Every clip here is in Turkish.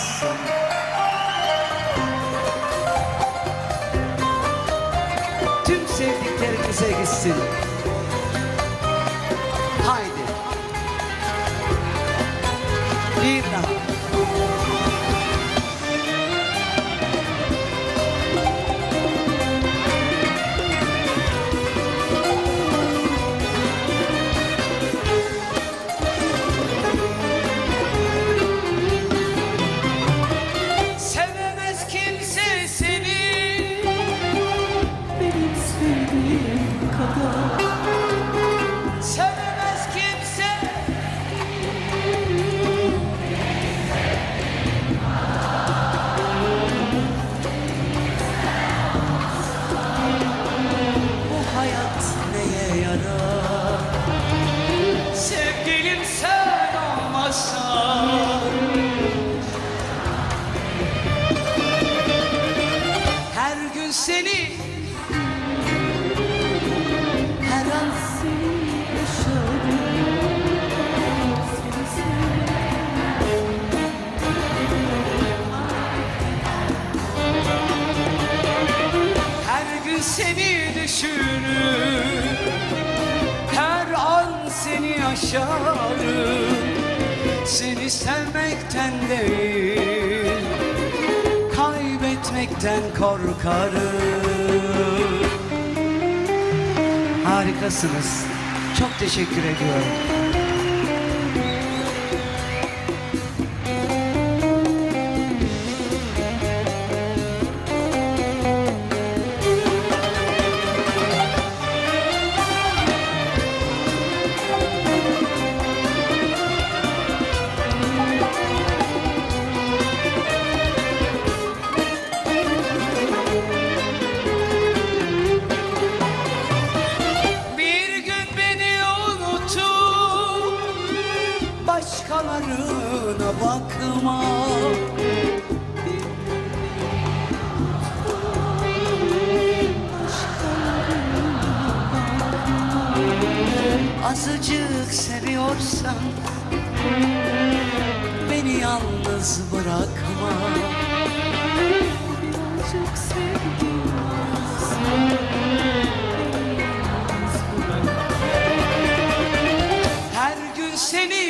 alamazsın Tüm sevdiklerimize gitsin. Haydi. Bir daha Sevgilim sen olmazsan Her gün seni Her an Seni yaşadım. Her gün seni düşünür seni yaşarım Seni sevmekten değil Kaybetmekten korkarım Harikasınız. Çok teşekkür ediyorum. Başkalarına bakma. Azıcık seviyorsan beni yalnız bırakma. Birazcık sevgim Her gün seni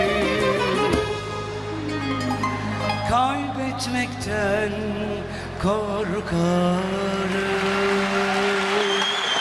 gitmekten korkarım.